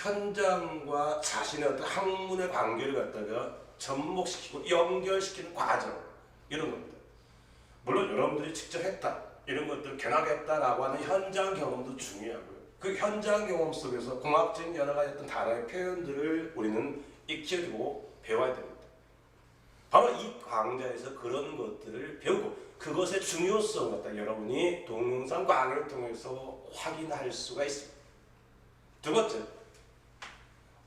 현장과 자신의 어떤 학문의 관계를 갖다가 접목시키고 연결시키는 과정 이런 겁니다. 물론 여러분들이 직접 했다 이런 것들 견학했다라고 하는 현장 경험도 중요하고요. 그 현장 경험 속에서 공학적인 여러 가지 어떤 단어의 표현들을 우리는 익혀두고 배워야 됩니다. 바로 이 강좌에서 그런 것들을 배우고 그것의 중요성을 갖다 여러분이 동영상 강의를 통해서 확인할 수가 있습니다. 두 번째,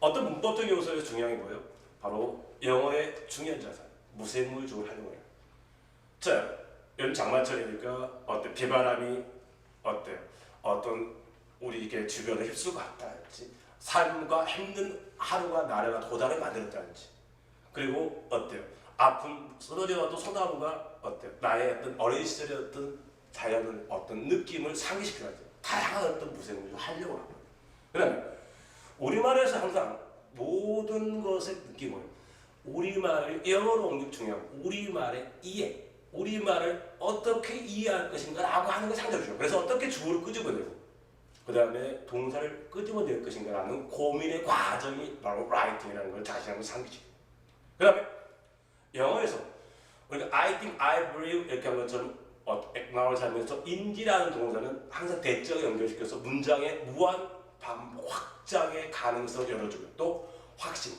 어떤 문법적 요소에서 중요한 게 뭐예요? 바로 영어의 중요한 자산, 무생물적으로 활용해요. 자, 요즘 장마철이니까 어때 비바람이 어때요? 어떤 우리 이게 주변에 휩쓸고 갔다든지 삶과 힘든 하루가 나라가 도달을 만들었다든지 그리고 어때요? 아픔 쓰러져도 소나무가 어때요? 나의 어떤 어린 시절의 어떤 자연을 어떤 느낌을 상기시켜야죠. 다양한 어떤 무생물을 하려고 하고. 그다음에 우리말에서 항상 모든 것의 느낌을 우리말을 영어로 옮기기 중요하고 우리말의 이해, 우리말을 어떻게 이해할 것인가 라고 하는 게 상당히 중요해요. 그래서 어떻게 주어를 끄집어내고 그 다음에 동사를 끄집어낼 것인가 라는 고민의 과정이 바로 라이팅이라는 걸 다시 한번 상기시켜요. 그 다음에 영어에서 우리가 I think, I believe 이렇게 한 것처럼 어, acknowledge 하면서 인지라는 동사는 항상 대적에 연결시켜서 문장의 무한 반복 확장의 가능성을 열어주고 또 확신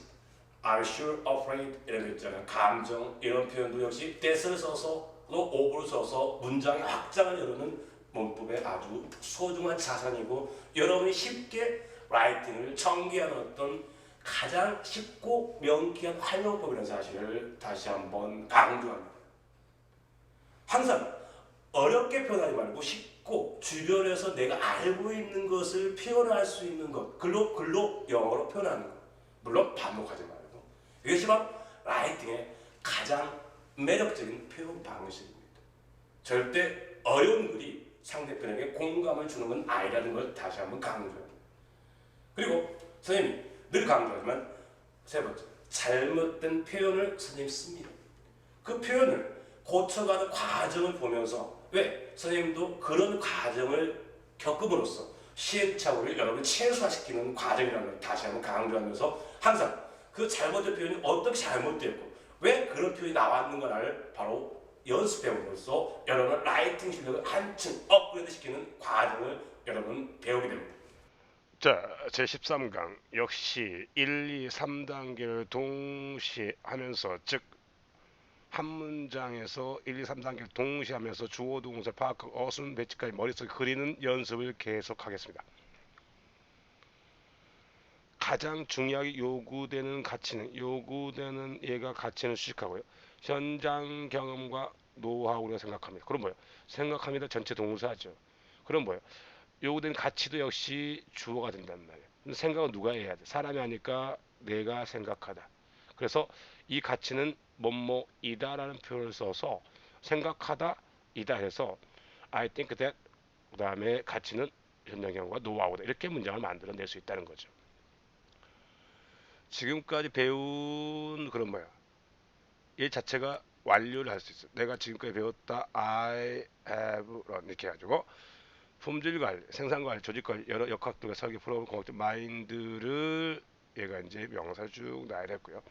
I'm sure, afraid 이런 거 있잖아요. 감정 이런 표현도 역시 that을 써서 또 over를 써서 문장의 확장을 열어는 문법의 아주 소중한 자산이고 여러분이 쉽게 라이팅을 전개하는 어떤 가장 쉽고 명쾌한 활용법이라는 사실을 다시 한번 강조합니다. 항상 어렵게 표현하지 말고 쉽 고 주변에서 내가 알고 있는 것을 표현할 수 있는 것 글로 글로 영어로 표현하는 것 물론 반복하지 말고 이것이 바로 라이팅의 가장 매력적인 표현 방식입니다. 절대 어려운 글이 상대편에게 공감을 주는 건 아니라는 걸 다시 한번 강조합니다. 그리고 선생님이 늘 강조하지만 세 번째 잘못된 표현을 선생님이 씁니다. 그 표현을 고쳐가는 과정을 보면서 왜 선생님도 그런 과정을 겪음으로써 시행착오를 여러분 최소화시키는 과정이라는 걸 다시 한번 강조하면서 항상 그 잘못된 표현이 어떻게 잘못됐고 왜 그런 표현이 나왔는가를 바로 연습해봄으로써 여러분 라이팅 실력을 한층 업그레이드 시키는 과정을 여러분 배우게 됩니다. 자, 제13강 역시 1, 2, 3단계를 동시에 하면서 즉 한 문장에서 1, 2, 3단계를 동시에 하면서 주어, 동사, 파악, 어순, 배치까지 머릿속에 그리는 연습을 계속하겠습니다. 가장 중요하게 요구되는 가치는 요구되는 얘가 가치는 수식하고요. 현장 경험과 노하우로 생각합니다. 그럼 뭐예요? 생각합니다. 전체 동사죠. 그럼 뭐예요? 요구된 가치도 역시 주어가 된단 말이에요. 생각은 누가 해야 돼? 사람이 하니까 내가 생각하다. 그래서 이 가치는 뭐뭐이다라는 표현을 써서 생각하다 이다 해서 I think that 그 다음에 가치는 현장 경험과 노하우다 이렇게 문장을 만들어낼 수 있다는 거죠. 지금까지 배운 그런 뭐야? 일 자체가 완료를 할 수 있어. 내가 지금까지 배웠다 I have 이렇게 해가지고 품질 관리, 생산 관리, 조직 관리 여러 역학들과 설계 프로그램 공학적 마인드를 얘가 이제 명사 쭉 나열했고요.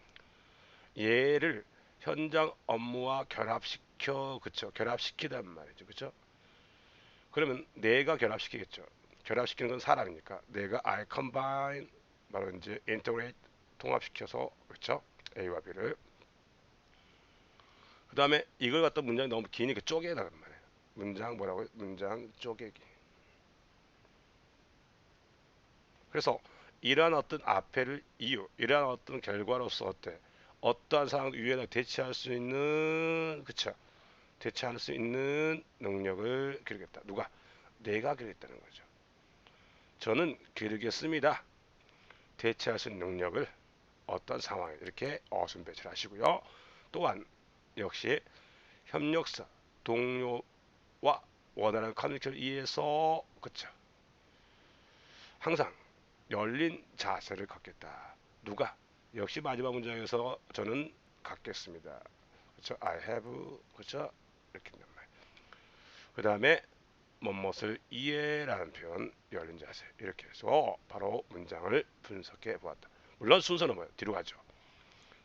얘를 현장 업무와 결합시켜 그쵸? 결합시키단 말이죠. 그쵸? 그러면 내가 결합시키겠죠. 결합시키는 건 사람이니까 내가 I combine 바로 이제 integrate 통합시켜서 그쵸? A와 B를. 그 다음에 이걸 갖다 문장이 너무 기니까 쪼개나단 말이에요. 문장 뭐라고? 문장 쪼개기. 그래서 이러한 어떤 앞에를 이유 이러한 어떤 결과로서 어때 어떠한 상황 유연하게 대처할 수 있는 그쵸. 대처할 수 있는 능력을 기르겠다. 누가? 내가 기르겠다는 거죠. 저는 기르겠습니다. 대처할 수 있는 능력을 어떤 상황에 이렇게 어순 배치를 하시고요. 또한 역시 협력사 동료와 원활한 커뮤니케이션을 이해해서 그쵸. 항상 열린 자세를 갖겠다. 누가 역시 마지막 문장에서 저는 갖겠습니다. 그렇죠? I have 그렇죠? 이렇게 된단 말이에요. 그 다음에 뭐뭇을 이해라는 표현 열린 자세 이렇게 해서 바로 문장을 분석해 보았다. 물론 순서는 뭐예요? 뒤로 가죠.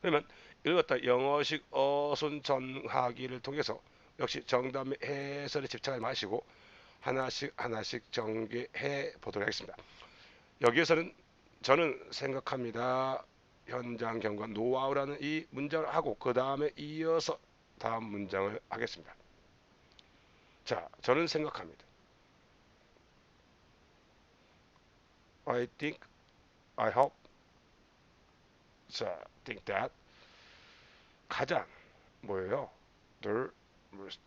그러면 갖다 영어식 어순 전하기를 통해서 역시 정답의 해설에 집착하지 마시고 하나씩 하나씩 전개해 보도록 하겠습니다. 여기에서는 저는 생각합니다. 현장 경과 노하우라는 이 문장을 하고 그 다음에 이어서 다음 문장을 하겠습니다. 자, 저는 생각합니다. I think, I hope, 자, think that 가장 뭐예요? the most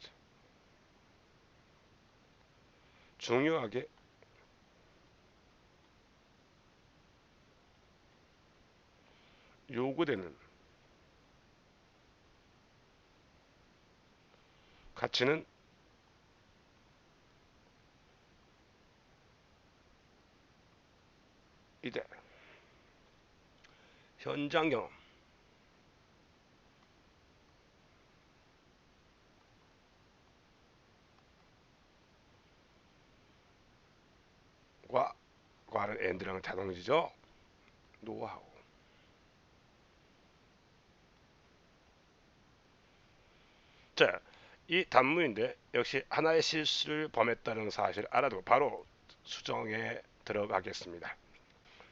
중요하게 요구되는 가치는 이대 현장 경험. 과 과는 엔드랑 자동이죠. 노하우 자, 이 단문인데 역시 하나의 실수를 범했다는 사실을 알아두고 바로 수정에 들어가겠습니다.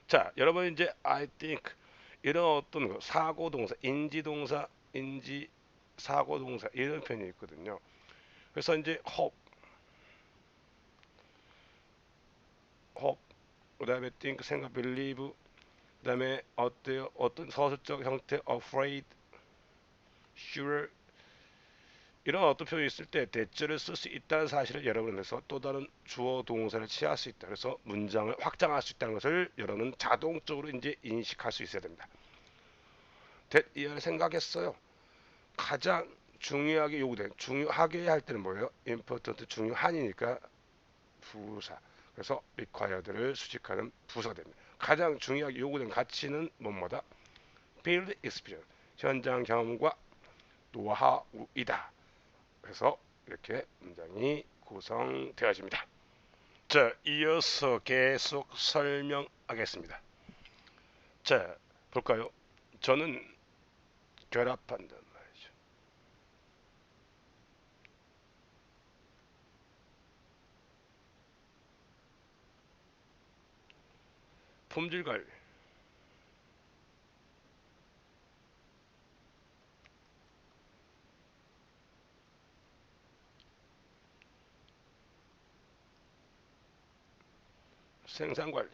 자, 여러분 이제 I think 이런 어떤 거, 사고 동사, 인지 동사, 인지 사고 동사 이런 표현이 있거든요. 그래서 이제 hope, hope, 그다음에 think, 생각, believe, 그다음에 어때요? 어떤 서술적 형태, afraid, sure 이런 어떤 표현이 있을 때 대절을 쓸 수 있다는 사실을 여러분에서 또 다른 주어 동사를 취할 수 있다. 그래서 문장을 확장할 수 있다는 것을 여러분은 자동적으로 이제 인식할 수 있어야 됩니다. 이해를 생각했어요. 가장 중요하게 요구된 중요하게 할 때는 뭐예요? important 중요한이니까 부사. 그래서 required를 수식하는 부사가 됩니다. 가장 중요하게 요구된 가치는 뭐뭐다? field experience 현장 경험과 노하우이다. 그래서 이렇게 문장이 구성되어집니다. 자, 이어서 계속 설명하겠습니다. 자, 볼까요? 저는 결합한단 말이죠. 품질 관리. 생산 관리.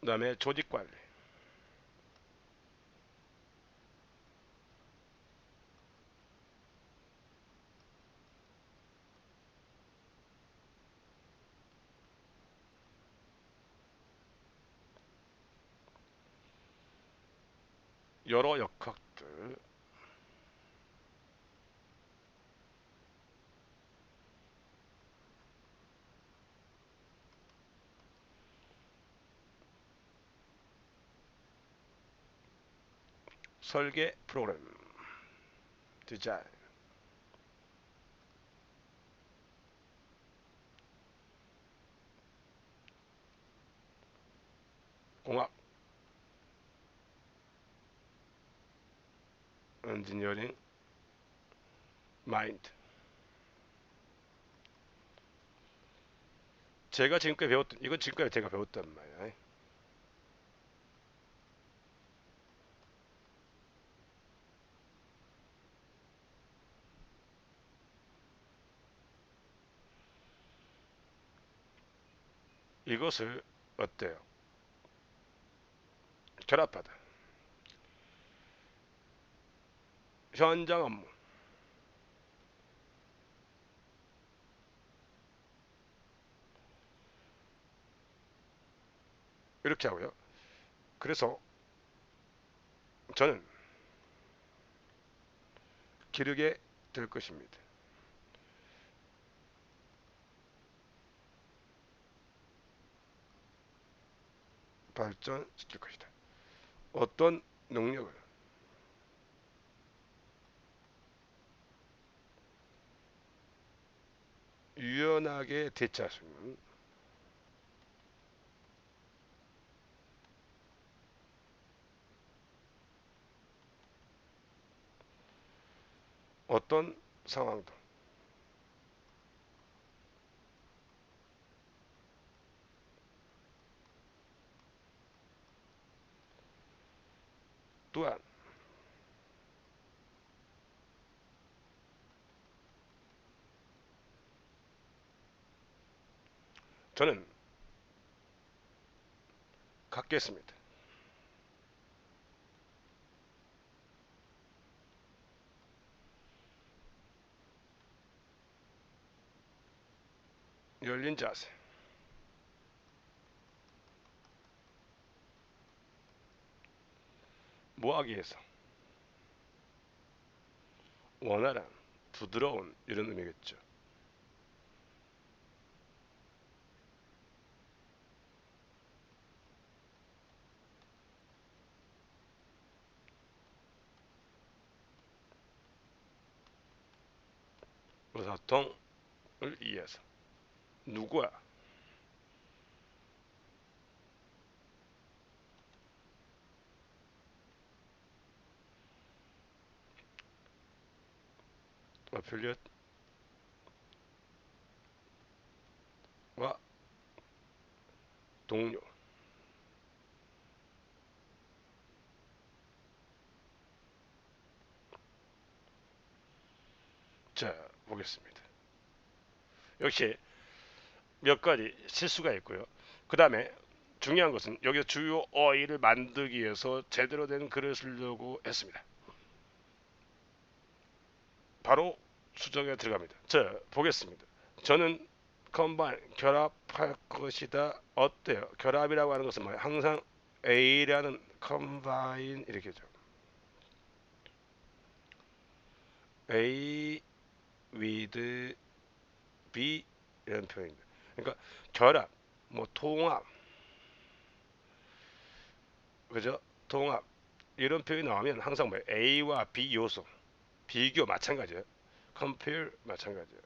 그 다음에 조직 관리. 여러 역학들. 설계 프로그램 디자인. 공학 엔지니어링 마인드. 제가 지금까지 배웠던 이건 지금까지 제가 배웠단 말이야. 이것을 어때요? 결합하다 현장 업무 이렇게 하고요. 그래서 저는 기르게 될 것입니다. 발전시킬 것이다. 어떤 능력을 유연하게 있는 어떤 상황도 또한 저는 갖겠습니다. 열린 자세. 뭐하기 위해서? 원활한, 부드러운 이런 의미겠죠. 의사통을 이해해서. 누구야? 어필리엇 와. 동료. 자 보겠습니다. 역시 몇 가지 실수가 있고요. 그 다음에 중요한 것은 여기서 주요 어휘를 만들기 위해서 제대로 된 글을 쓰려고 했습니다. 바로 수정에 들어갑니다. 자 보겠습니다. 저는 컴바인 결합할 것이다. 어때요? 결합이라고 하는 것은 뭐예요? 항상 A라는 컴바인 이렇게죠. A with B 이런 표현입니다. 그러니까 결합, 뭐 통합, 그죠? 통합 이런 표현이 나오면 항상 뭐 A와 B 요소 비교 마찬가지예요. compare 마찬가지예요.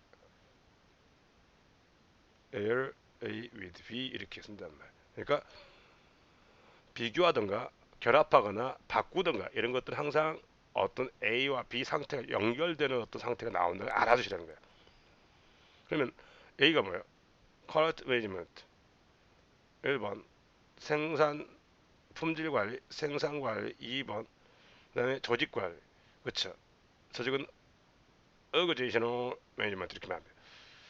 A를 A with B 이렇게 쓴단 말이에요. 그러니까 비교하든가 결합하거나 바꾸든가 이런 것들은 항상 어떤 A와 B 상태가 연결되는 어떤 상태가 나온다는 걸 알아두시라는 거예요. 그러면 A가 뭐예요? Quality Management 1번 생산 품질 관리, 생산 관리 2번 그다음에 조직 관리 그렇죠. 조직은 Organizational Management 이렇게 말합니다.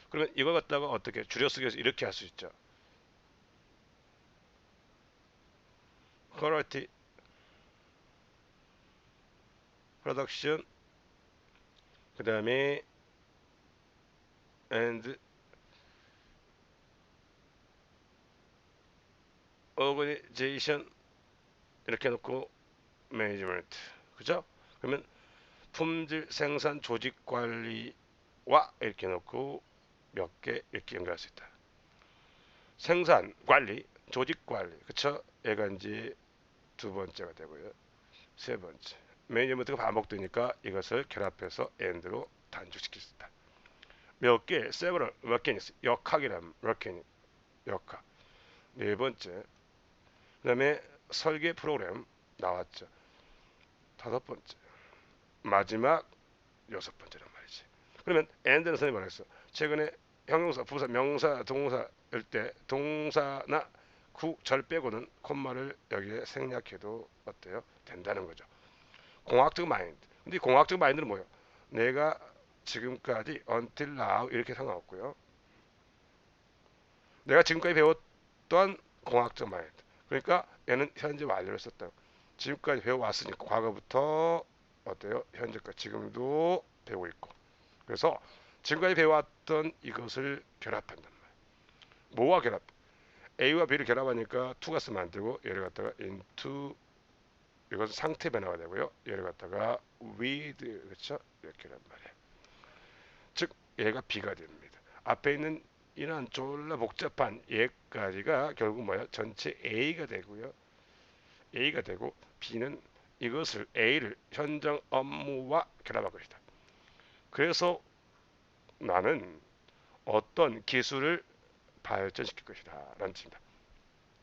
그러면 이거 갖다가 어떻게 줄여쓰기 해서 이렇게 할 수 있죠. Quality Production 그 다음에 and organization 이렇게 놓고 management 그죠? 그러면 품질 생산 조직 관리와 이렇게 놓고 몇 개 이렇게 연결할 수 있다. 생산 관리, 조직 관리 그쵸? 얘가 이제 두 번째가 되고요. 세 번째 매니지먼트가 반복되니까 이것을 결합해서 end로 있다. 몇 개, several, 몇 개니 역학이란 몇 개니 역학. 네 번째, 그 다음에 설계 프로그램 나왔죠. 다섯 번째, 마지막 여섯 번째란 말이지. 그러면 end는 선생님 말했어. 최근에 형용사, 부사, 명사, 동사일 때 동사나 구절 빼고는 콤마를 여기에 생략해도 어때요? 된다는 거죠. 공학적 마인드. 근데 이 공학적 마인드는 뭐예요? 내가 지금까지 until now 이렇게 상관없고요. 내가 지금까지 배웠던 공학적 마인드. 그러니까 얘는 현재 완료를 썼다. 지금까지 배워왔으니까 과거부터 어때요? 현재까지 지금도 배우고 있고. 그래서 지금까지 배워왔던 이것을 결합한단 말이에요. 뭐와 결합? A와 B를 결합하니까 투 가스 만들고 얘를 갖다가 into 이것은 상태 변화가 되고요. 얘를 갖다가 with 그렇죠? 이렇게란 말이에요. 즉 얘가 B가 됩니다. 앞에 있는 이런 졸라 복잡한 얘까지가 결국 뭐야? 전체 A가 되고요. A가 되고 B는 이것을 A를 현장 업무와 결합할 것이다. 그래서 나는 어떤 기술을 발전시킬 것이다. 라는 뜻입니다.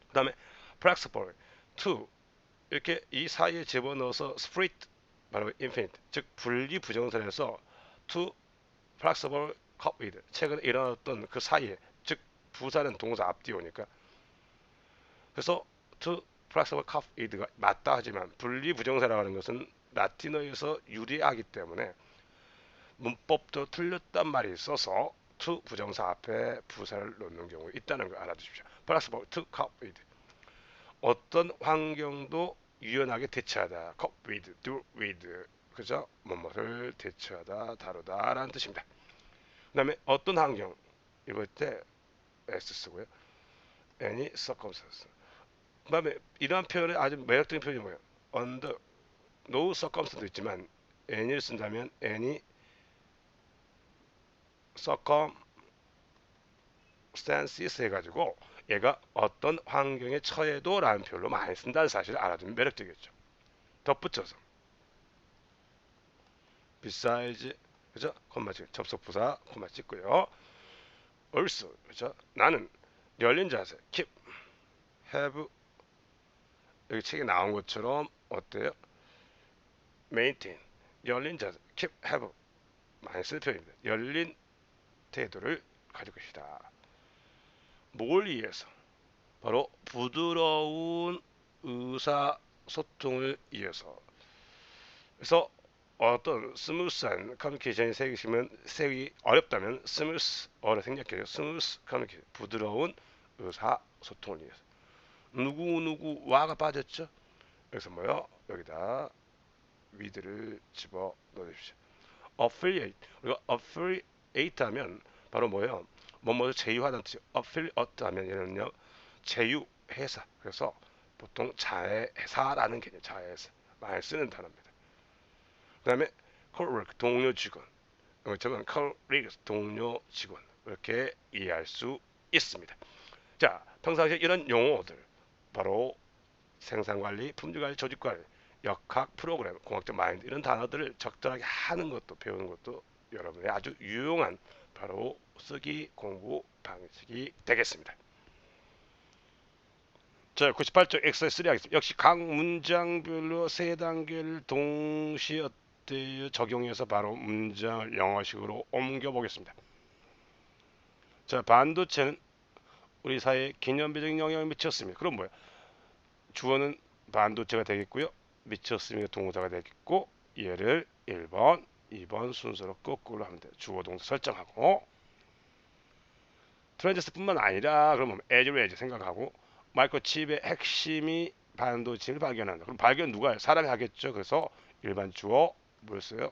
그 다음에 flexible, to 이렇게 이 사이에 집어넣어서 split 바로 infinite 즉 분리 부정선에서 to flexible couple with. 최근에 일어났던 그 사이에 즉 부사는 동사 앞뒤 오니까. 그래서 to flexible couple with가 맞다 하지만 분리 부정사라고 하는 것은 라틴어에서 유리하기 때문에 문법도 틀렸단 말이 있어서 to 부정사 앞에 부사를 놓는 경우 있다는 걸 알아두십시오. flexible to cope with 어떤 환경도 유연하게 대처하다. cope with, do with 그죠? 뭐뭐를 대처하다, 다루다 라는 뜻입니다. 그 다음에 어떤 환경 이럴 때 s 쓰고요. any circumstance. 그 다음에 이러한 표현의 아주 매력적인 표현이 뭐예요? under no circumstance도 있지만 any를 쓴다면 any circumstances 해가지고 얘가 어떤 환경에 처해도 라는 표현로 많이 쓴다는 사실을 알아두면 매력적이겠죠. 덧붙여서 besides 그죠? 콤마 찍 접속 부사 콤마 찍고요. also 그죠? 나는 열린 자세 keep have 여기 책에 나온 것처럼 어때요? maintain 열린 자세 keep have 많이 쓰는 표현입니다. 열린 태도를 가질 것이다. 뭘 위해서? 바로 부드러운 의사소통을 위해서. 그래서 어떤 스무스한 커뮤니케이션이 생기시면 세기 어렵다면 스무스어를 생략해요. 스무스 커뮤니케이션 부드러운 의사소통을 위해서. 누구 누구 와가 빠졌죠? 그래서 뭐요? 여기다 위드를 집어 넣으십시오. affiliate 우리가 affiliate 하면 바로 뭐예요? 뭐뭐 제휴하다는 뜻이 affiliate 하면 얘는요 제휴 회사 그래서 보통 자회사라는 개념 자회사 많이 쓰는 단어입니다. 그 다음에 co-work 동료 직원 이것처럼 colleagues 동료 직원 이렇게 이해할 수 있습니다. 자 평상시에 이런 용어들 바로 생산관리, 품질관리, 조직관리, 역학 프로그램, 공학적 마인드 이런 단어들을 적절하게 하는 것도 배우는 것도 여러분의 아주 유용한 바로 쓰기 공부 방식이 되겠습니다. 자, 98쪽 엑서사이즈 3 하겠습니다. 역시 각 문장별로 세 단계를 동시에? 적용해서 바로 문장을 영어식으로 옮겨 보겠습니다. 자, 반도체는 우리 사회에 기념비적인 영향을 미쳤습니다. 그럼 뭐야? 주어는 반도체가 되겠고요. 미쳤으니까 동사가 되겠고 얘를 1번, 2번 순서로 거꾸로 하면 돼요. 주어 동사 설정하고 트랜지스터뿐만 아니라 그러면 에즈레즈 생각하고 마이크로칩의 핵심이 반도체를 발견한다. 그럼 발견 누가 해요? 사람이 하겠죠. 그래서 일반 주어 뭐였어요?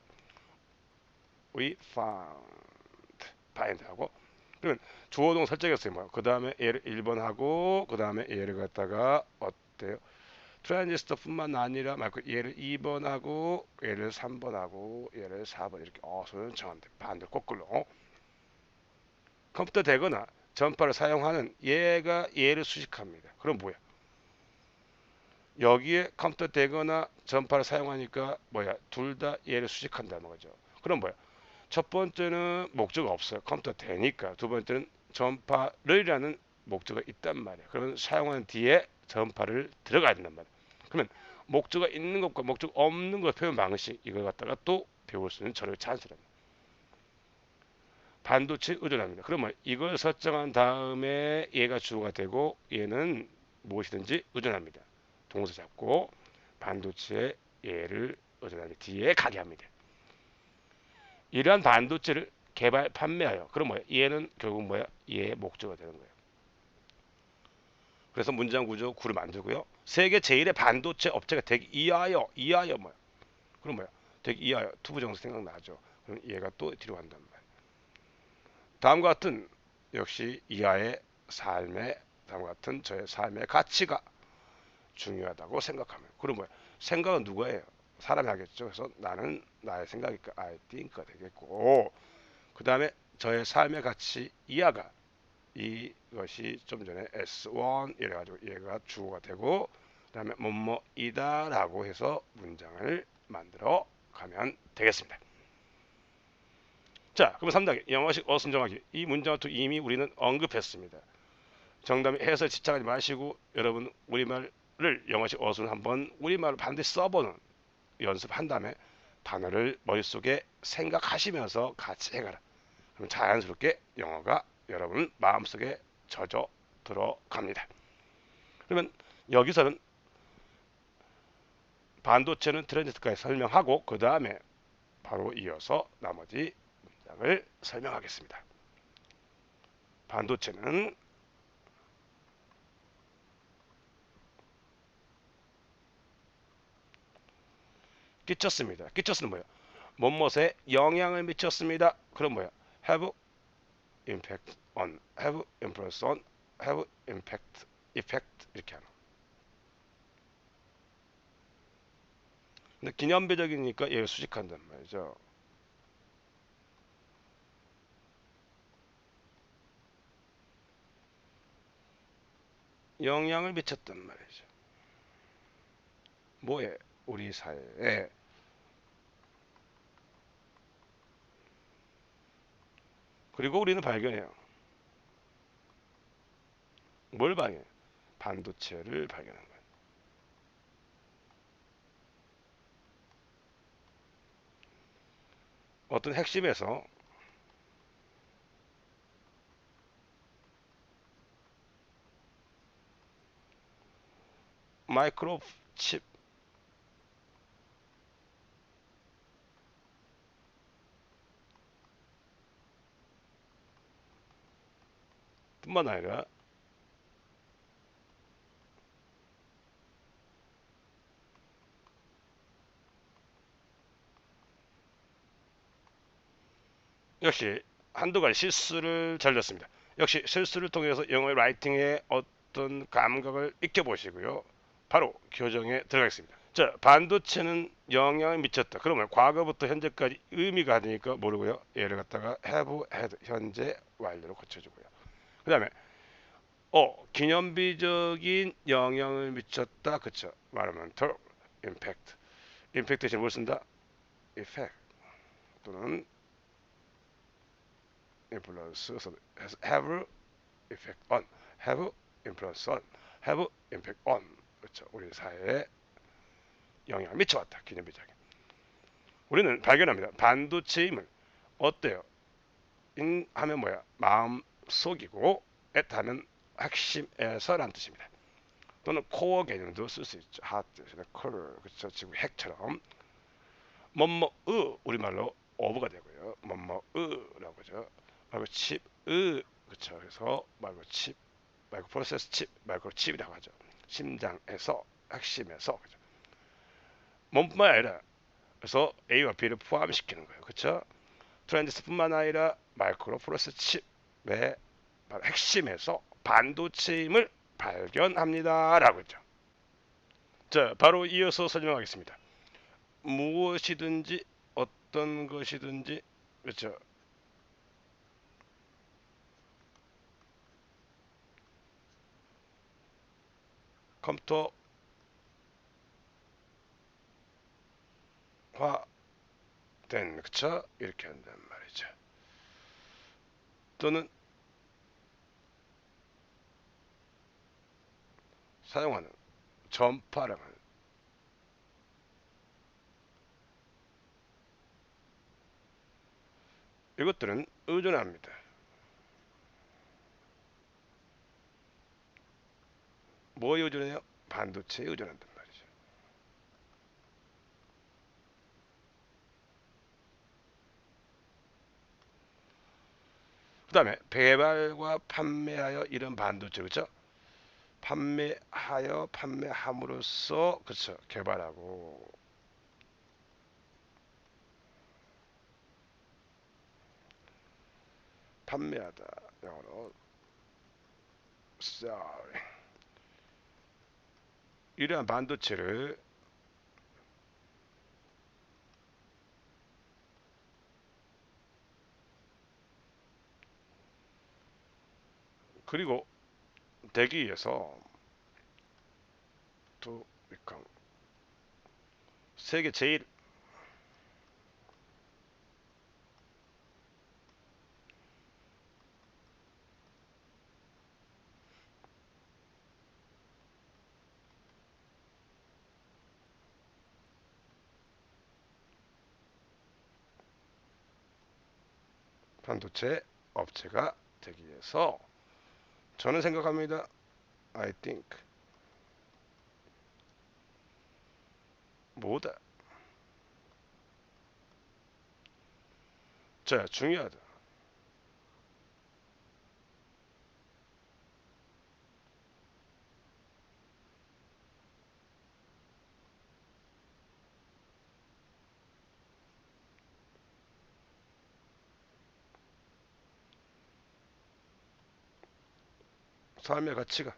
We found find 하고 그러면 주어 동사 설정했어요. 뭐야? 그 다음에 얘를 1번 하고 그 다음에 얘를 갖다가 어때요? 트랜지스터뿐만 아니라 말고 얘를 2번 하고 얘를 3번 하고 얘를 4번 이렇게 어 소연청한데 반대로 거꾸로 어? 컴퓨터 되거나 전파를 사용하는 얘가 얘를 수식합니다. 그럼 뭐야? 여기에 컴퓨터 되거나 전파를 사용하니까 뭐야? 둘 다 얘를 수식한다는 거죠. 그럼 뭐야? 첫 번째는 목적이 없어요. 컴퓨터 되니까. 두 번째는 전파를이라는 목적이 있단 말이에요. 그러면 사용하는 뒤에 전파를 들어가야 된단 말이에요. 그러면 목적가 있는 것과 목적 없는 것 표현 방식 이걸 갖다가 또 배울 수 있는 저를 찬스랍니다. 반도체 의존합니다. 그러면 이걸 설정한 다음에 얘가 주어가 되고 얘는 무엇이든지 의존합니다. 동사 잡고 반도체에 얘를 의존하는 뒤에 가게 합니다. 이러한 반도체를 개발 판매하여 그럼 뭐야? 얘는 결국 뭐야? 얘의 목적가 되는 거예요. 그래서 문장 구조 9를 만들고요. 세계 제일의 반도체 업체가 되기 이하여 이하여 뭐야? 그럼 뭐야? 되기 이하여 투부정사 생각나죠. 그럼 얘가 또 뒤로 간단 말이야. 다음과 같은 역시 이하의 삶의 다음과 같은 저의 삶의 가치가 중요하다고 생각하면 그럼 뭐야? 생각은 누가 해요? 사람이 하겠죠. 그래서 나는 나의 생각이니까 I think가 되겠고 그 다음에 저의 삶의 가치 이하가 이것이 좀 전에 S1 이래가지고 얘가 주어가 되고 그 다음에 뭐뭐이다 라고 해서 문장을 만들어 가면 되겠습니다. 자, 그럼 3단계 영어식 어순 정하기. 이 문장을 또 이미 우리는 언급했습니다. 정답이 해서 집착하지 마시고 여러분 우리말을 영어식 어순 한번 우리말로 반드시 써보는 연습한 다음에 단어를 머릿속에 생각하시면서 같이 해가라. 그럼 자연스럽게 영어가 여러분 마음속에 젖어 들어갑니다. 그러면 여기서는 반도체는 트랜지스터까지 설명하고 그 다음에 바로 이어서 나머지 문장을 설명하겠습니다. 반도체는 끼쳤습니다. 끼쳤는 뭐야? 못못에 영향을 미쳤습니다. 그럼 뭐야? have impact on, have influence on, have impact, effect 이렇게 하는. 근데 기념비적이니까 얘를 수식한단 말이죠. 영향을 미쳤단 말이죠. 뭐에? 우리 사회에 그리고 우리는 발견해요. 뭘 발견해? 반도체를 발견한 거예요. 어떤 핵심에서 마이크로 칩 뿐만 아니라 역시 한두 가지 실수를 잘렸습니다. 역시 실수를 통해서 영어의 라이팅에 어떤 감각을 익혀보시고요. 바로 교정에 들어가겠습니다. 자, 반도체는 영향을 미쳤다. 그러면 과거부터 현재까지 의미가 되니까 모르고요. 얘를 갖다가 have, had, 현재 완료로 고쳐주고요. 그 다음에 어, 기념비적인 영향을 미쳤다. 그쵸? 말하면 더 impact. impact 대신 뭘 쓴다? effect. 또는 influence. 그래서 have effect on. have influence on. have impact on. 그렇죠 우리 사회에 영향을 미쳐왔다. 기념비적인. 우리는 발견합니다. 반도체임을 어때요? 인 하면 뭐야? 마음 속이고 하면 핵심에서란 뜻입니다 또는 코어 개념도 쓸 수 있죠 하트 컬러 그렇죠 지금 핵처럼 뭐뭐으 우리말로 오브가 되고요 뭐뭐으라고 하죠 말고 칩, 으, 그쵸. 그래서 말고 칩, 말고 프로세스 칩, 말고 칩이라고 하죠. 심장에서, 핵심에서, 그죠. 몸뿐만 아니라, 그래서 A와 B를 포함시키는 거예요. 그쵸. 트랜지스터뿐만 아니라 마이크로 프로세스 칩 의 바로 핵심에서 반도체임을 발견합니다. 라고 했죠. 자, 바로 이어서 설명하겠습니다. 무엇이든지 어떤 것이든지 그렇죠. 컴퓨터 화된 그쵸? 이렇게 한단 말이죠. 또는 사용하는 전파량을 이것들은 의존합니다. 뭐에 의존해요? 반도체에 의존한단 말이죠. 그 다음에 개발과 판매하여 이런 반도체 그렇죠? 판매하여 판매함으로써 그렇죠. 개발하고. 판매하다. 영어로 sorry 이러한 반도체를 그리고 위해서 to become 세계 제일 반도체 업체가 되기 위해서 저는 생각합니다. I think 뭐다. 자, 중요하다. 삶의 가치가.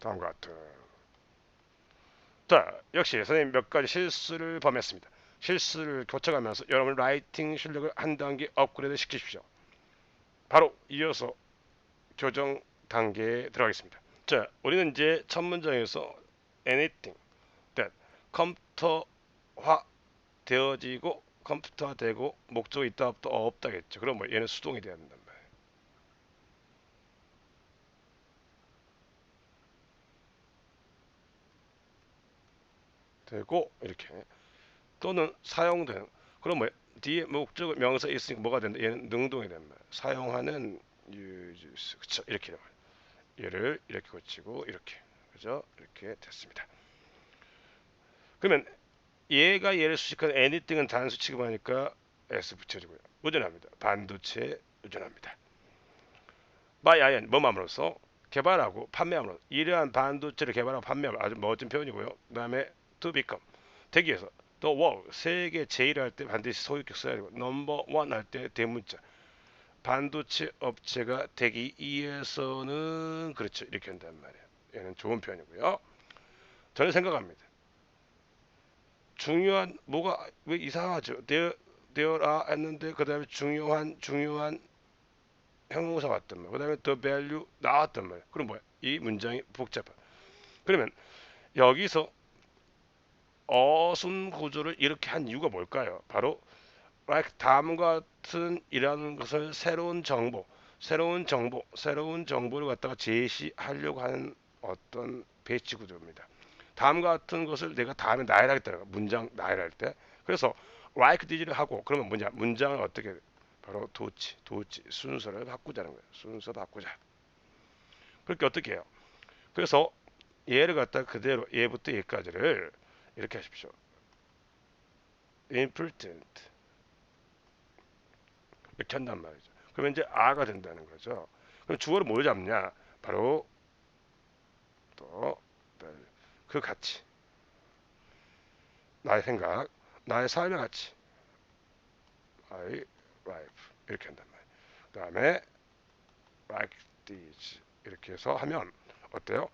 다음과 같은. 자 역시 선생님 몇 가지 실수를 범했습니다. 실수를 고쳐가면서 여러분 라이팅 실력을 한 단계 업그레이드 시키십시오. 바로 이어서 교정 단계에 들어가겠습니다. 자 우리는 이제 첫 문장에서 anything that 컴퓨터화 되어지고 컴퓨터화 되고 목적이 있다 없다 없다겠죠. 그럼 뭐 얘는 수동이 돼야 된단 말이에요. 되고 이렇게 또는 사용되는 그럼 뭐 뒤에 목적 명사 있으니까 뭐가 된다? 얘는 능동이 된다 사용하는 use 그쵸? 이렇게 되면 얘를 이렇게 고치고 이렇게 그죠? 이렇게 됐습니다 그러면 얘가 얘를 수식하는 anything은 단수 취급하니까 s 붙여주고요. 의존합니다. 반도체 의존합니다. By ion 뭐함으로써? 개발하고 판매함으로. 이러한 반도체를 개발하고 판매하면 아주 멋진 표현이고요. 그 다음에 to become 위해서. 또 world 세계 제일 할 때 반드시 소유격 써야 되고 넘버 원 할 때 대문자. 반도체 업체가 되기 위해서는 그렇죠. 이렇게 한단 말이에요. 얘는 좋은 표현이고요. 저는 생각합니다 중요한 뭐가 왜 이상하죠? there, there are 했는데 그 다음에 중요한 중요한 형용사 왔단 말이에요. 그 다음에 the value 나왔단 말이에요. 그럼 뭐야? 이 문장이 복잡한. 그러면 여기서 어순 구조를 이렇게 한 이유가 뭘까요? 바로 like 다음과 같은 이라는 것을 새로운 정보, 새로운 정보, 새로운 정보를 갖다가 제시하려고 하는 어떤 배치 구조입니다. 다음과 같은 것을 내가 다음에 나열하겠다는 거야. 문장 나열할 때. 그래서 like this를 하고 그러면 뭐냐? 문장을 어떻게 바로 도치, 도치 순서를 바꾸자는 거예요. 순서 바꾸자. 그렇게 어떻게 해요? 그래서 얘를 갖다 그대로 얘부터 얘까지를 이렇게 하십시오. important 이렇게 한단 말이죠. 그러면 이제 아가 된다는 거죠. 그럼 주어를 뭘 잡냐? 바로 또 그 가치, 나의 생각, 나의 삶의 가치, my life 이렇게 한단 말이에요. 그 다음에 like this 이렇게 해서 하면 어때요?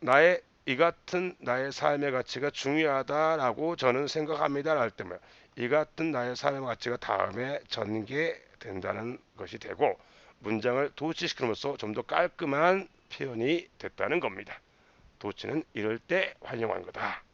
나의 이 같은 나의 삶의 가치가 중요하다라고 저는 생각합니다. 할 때면 이 같은 나의 삶의 가치가 다음에 전개된다는 것이 되고 문장을 도치시킴으로써 좀 더 깔끔한 표현이 됐다는 겁니다. 도치는 이럴 때 활용한 거다.